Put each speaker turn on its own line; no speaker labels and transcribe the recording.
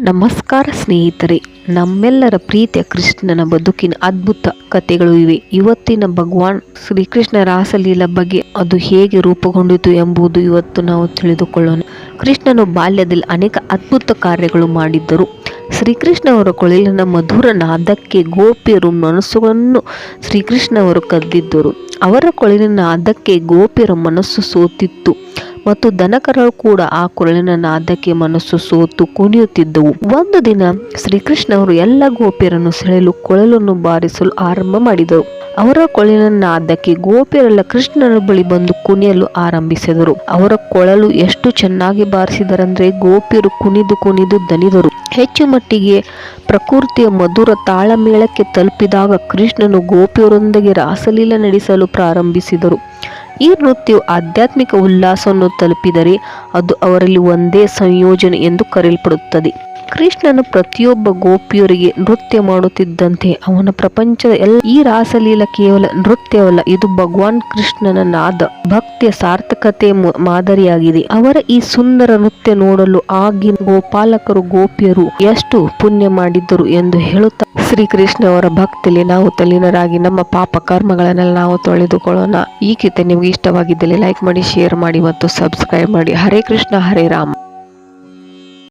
ನಮಸ್ಕಾರ ಸ್ನೇಹಿತರೆ, ನಮ್ಮೆಲ್ಲರ ಪ್ರೀತಿಯ ಕೃಷ್ಣನ ಬದುಕಿನ ಅದ್ಭುತ ಕಥೆಗಳು ಇವೆ. ಇವತ್ತಿನ ಭಗವಾನ್ ಶ್ರೀಕೃಷ್ಣ ರಾಸಲೀಲ ಬಗ್ಗೆ ಅದು ಹೇಗೆ ರೂಪುಗೊಂಡಿತು ಎಂಬುದು ಇವತ್ತು ನಾವು ತಿಳಿದುಕೊಳ್ಳೋಣ. ಕೃಷ್ಣನು ಬಾಲ್ಯದಲ್ಲಿ ಅನೇಕ ಅದ್ಭುತ ಕಾರ್ಯಗಳು ಮಾಡಿದ್ದರು. ಶ್ರೀಕೃಷ್ಣ ಅವರ ಕೊಳಲಿನ ಮಧುರ ನಾದಕ್ಕೆ ಗೋಪಿಯರು ಮನಸ್ಸುಗಳನ್ನು ಶ್ರೀಕೃಷ್ಣ ಅವರು ಕದ್ದಿದ್ದರು. ಅವರ ಕೊಳಲಿನ ನಾದಕ್ಕೆ ಗೋಪಿಯರ ಮನಸ್ಸು ಸೋತಿತ್ತು. ಮತ್ತು ದನಕರಳು ಕೂಡ ಆ ಕೊರಳಿನ ನಾದಕ್ಕೆ ಮನಸ್ಸು ಸೋತು ಕುಣಿಯುತ್ತಿದ್ದವು. ಒಂದು ದಿನ ಶ್ರೀಕೃಷ್ಣ ಅವರು ಎಲ್ಲ ಗೋಪಿಯರನ್ನು ಸೆಳೆಯಲು ಕೊಳಲನ್ನು ಬಾರಿಸಲು ಆರಂಭ ಮಾಡಿದರು. ಅವರ ಕೊಳಲಿನ ನಾದಕ್ಕೆ ಗೋಪಿಯರೆಲ್ಲ ಕೃಷ್ಣನ ಬಳಿ ಬಂದು ಕುಣಿಯಲು ಆರಂಭಿಸಿದರು. ಅವರ ಕೊಳಲು ಎಷ್ಟು ಚೆನ್ನಾಗಿ ಬಾರಿಸಿದರಂದ್ರೆ ಗೋಪಿಯರು ಕುಣಿದು ಕುಣಿದು ದನಿದರು ಹೆಚ್ಚು ಮಟ್ಟಿಗೆ ಪ್ರಕೃತಿಯ ಮಧುರ ತಾಳಮೇಳಕ್ಕೆ ತಲುಪಿದಾಗ ಕೃಷ್ಣನು ಗೋಪಿಯರೊಂದಿಗೆ ರಾಸಲೀಲ ನಡೆಸಲು ಪ್ರಾರಂಭಿಸಿದರು. ಈ ನೃತ್ಯವು ಆಧ್ಯಾತ್ಮಿಕ ಉಲ್ಲಾಸವನ್ನು ತಲುಪಿದರೆ ಅದು ಅವರಲ್ಲಿ ಒಂದೇ ಸಂಯೋಜನೆ ಎಂದು ಕರೆಯಲ್ಪಡುತ್ತದೆ. ಕೃಷ್ಣನು ಪ್ರತಿಯೊಬ್ಬ ಗೋಪಿಯರಿಗೆ ನೃತ್ಯ ಮಾಡುತ್ತಿದ್ದಂತೆ ಅವನ ಪ್ರಪಂಚದ ಎಲ್ಲ ಈ ರಾಸಲೀಲ ಕೇವಲ ನೃತ್ಯವಲ್ಲ, ಇದು ಭಗವಾನ್ ಕೃಷ್ಣನ ನಾದ, ಭಕ್ತಿಯ ಸಾರ್ಥಕತೆ ಮಾದರಿಯಾಗಿದೆ. ಅವರ ಈ ಸುಂದರ ನೃತ್ಯ ನೋಡಲು ಆಗಿನ ಗೋಪಾಲಕರು, ಗೋಪಿಯರು ಎಷ್ಟು ಪುಣ್ಯ ಮಾಡಿದ್ದರು ಎಂದು ಹೇಳುತ್ತಾ ಶ್ರೀಕೃಷ್ಣ ಅವರ ಭಕ್ತಿಲಿ ನಾವು ತಲ್ಲೀನರಾಗಿ ನಮ್ಮ ಪಾಪ ಕರ್ಮಗಳನ್ನೆಲ್ಲ ನಾವು ತೊಳೆದುಕೊಳ್ಳೋಣ. ಈ ಕೀತೆ ನಿಮಗೆ ಇಷ್ಟವಾಗಿದ್ದಲ್ಲಿ ಲೈಕ್ ಮಾಡಿ ಶೇರ್ ಮಾಡಿ ಮತ್ತು ಸಬ್ಸ್ಕ್ರೈಬ್ ಮಾಡಿ. ಹರೇ ಕೃಷ್ಣ, ಹರೇ ರಾಮ.